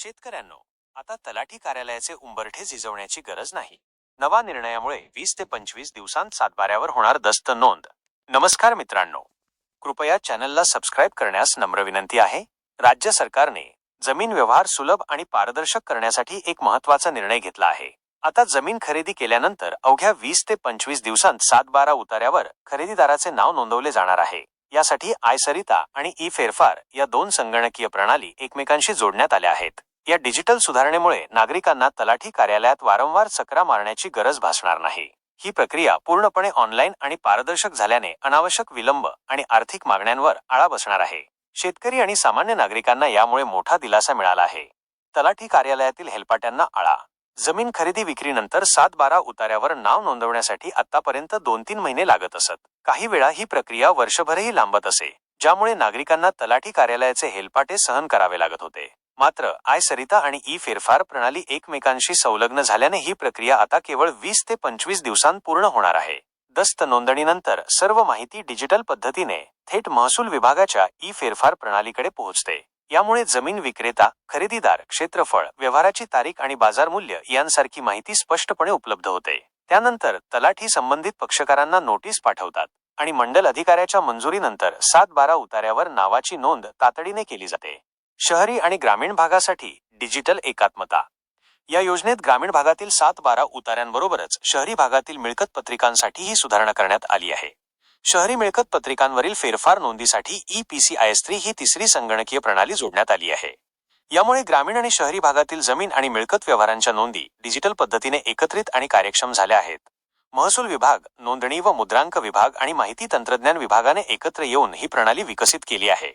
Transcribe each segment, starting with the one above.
शेतकऱ्यांनो आता तलाठी कार्यालयाचे उंबरठे झिजवण्याची गरज नाही. नवा निर्णयामुळे वीस ते पंचवीस दिवसांत सातबाऱ्यावर होणार दस्त नोंद. नमस्कार मित्रांनो. कृपया चॅनलला सबस्क्राईब करण्यास नम्र विनंती आहे. राज्य सरकारने जमीन व्यवहार सुलभ आणि पारदर्शक करण्यासाठी एक महत्त्वाचा निर्णय घेतला आहे. आता जमीन खरेदी केल्यानंतर अवघ्या वीस ते पंचवीस दिवसांत सातबारा उतार्यावर खरेदीदाराचे नाव नोंदवले जाणार आहे. यासाठी आयसरिता आणि ई फेरफार या दोन संगणकीय प्रणाली एकमेकांशी जोडण्यात आल्या आहेत. या डिजिटल सुधारणेमुळे नागरिकांना तलाठी कार्यालयात वारंवार चकरा मारण्याची गरज भासणार नाही. ही प्रक्रिया पूर्णपणे ऑनलाईन आणि पारदर्शक झाल्याने अनावश्यक विलंब आणि आर्थिक मागण्यांवर आळा बसणार आहे. शेतकरी आणि सामान्य नागरिकांना यामुळे मोठा दिलासा मिळाला आहे. तलाठी कार्यालयातील हेलपाट्यांना आळा. जमीन खरेदी विक्रीनंतर सात बारा उतार्यावर नाव नोंदवण्यासाठी आतापर्यंत दोन तीन महिने लागत असत. काही वेळा ही प्रक्रिया वर्षभरही लांबत असे ज्यामुळे नागरिकांना तलाठी कार्यालयाचे हेलपाटे सहन करावे लागत होते. मात्र आय सरिता आणि ई फेरफार प्रणाली एकमेकांशी संलग्न झाल्याने ही प्रक्रिया आता केवळ वीस ते पंचवीस दिवसांत पूर्ण होणार आहे. दस्त नोंदणीनंतर सर्व माहिती डिजिटल पद्धतीने थेट महसूल विभागाच्या ई फेरफार प्रणालीकडे पोहोचते. यामुळे जमीन विक्रेता खरेदीदार क्षेत्रफळ व्यवहाराची तारीख आणि बाजार मूल्य यांसारखी माहिती स्पष्टपणे उपलब्ध होते. त्यानंतर तलाठी संबंधित पक्षकारांना नोटीस पाठवतात आणि मंडल अधिकाऱ्याच्या मंजुरीनंतर सात बारा उतार्यावर नावाची नोंद तातडीने केली जाते. शहरी आणि ग्रामीण भागासाठी डिजिटल एकात्मता. या योजनेत ग्रामीण भागातील सात बारा उतार्यांबरोबरच शहरी भागातील मिळकत पत्रिकांसाठीही सुधारणा करण्यात आली आहे. शहरी मिळकत पत्रिकांवरील फेरफार नोंदीसाठी E P C I S three ही तिसरी संगणकीय प्रणाली जोडण्यात आली आहे. यामुळे ग्रामीण आणि शहरी भागातील जमीन आणि मिळकत व्यवहारांच्या नोंदी डिजिटल पद्धतीने एकत्रित आणि कार्यक्षम झाल्या आहेत. महसूल विभाग नोंदणी व मुद्रांक विभाग आणि माहिती तंत्रज्ञान विभागाने एकत्र येऊन ही प्रणाली विकसित केली आहे.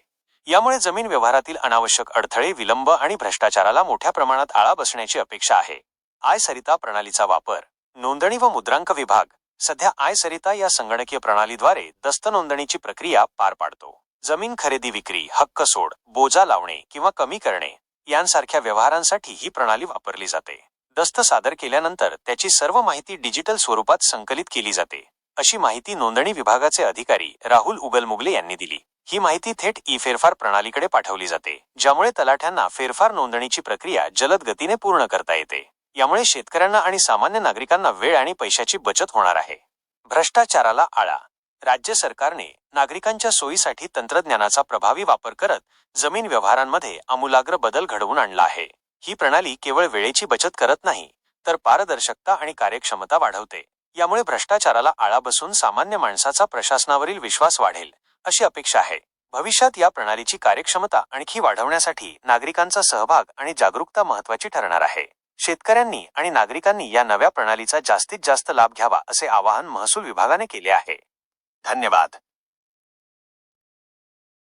यामुळे जमीन व्यवहारातील अनावश्यक अडथळे विलंब आणि भ्रष्टाचाराला मोठ्या प्रमाणात आळा बसण्याची अपेक्षा आहे. आय सरिता प्रणालीचा वापर. नोंदणी व मुद्रांक विभाग. सध्या आय सरिता या संगणकीय प्रणालीद्वारे दस्त नोंदणीची प्रक्रिया पार पाडतो. जमीन खरेदी विक्री हक्क सोड बोजा लावणे किंवा कमी करणे यांसारख्या व्यवहारांसाठी ही प्रणाली वापरली जाते. दस्त सादर केल्यानंतर त्याची सर्व माहिती डिजिटल स्वरूपात संकलित केली जाते. अशी माहिती नोंदणी विभागाचे अधिकारी राहुल उगलमुगले यांनी दिली. ही माहिती थेट ई फेरफार प्रणालीकडे पाठवली जाते ज्यामुळे तलाठ्यांना फेरफार नोंदणीची प्रक्रिया जलद गतीने पूर्ण करता येते. यामुळे शेतकऱ्यांना आणि सामान्य नागरिकांना वेळ आणि पैशाची बचत होणार आहे. भ्रष्टाचाराला आळा. राज्य सरकारने नागरिकांच्या सोयीसाठी तंत्रज्ञानाचा प्रभावी वापर करत जमीन व्यवहारांमध्ये आमूलाग्र बदल घडवून आणला आहे. ही प्रणाली केवळ वेळेची बचत करत नाही तर पारदर्शकता आणि कार्यक्षमता वाढवते. यामुळे भ्रष्टाचाराला आळा बसून सामान्य माणसाचा प्रशासनावरील विश्वास वाढेल. अशी अपेक्षा आहे. भविष्यात या प्रणालीची कार्यक्षमता आणखी वाढवण्यासाठी नागरिकांचा सहभाग आणि जागरूकता महत्वाची ठरणार आहे. शेतकऱ्यांनी आणि नागरिकांनी या नव्या प्रणालीचा जास्तीत जास्त लाभ घ्यावा असे आवाहन महसूल विभागाने केले आहे. धन्यवाद.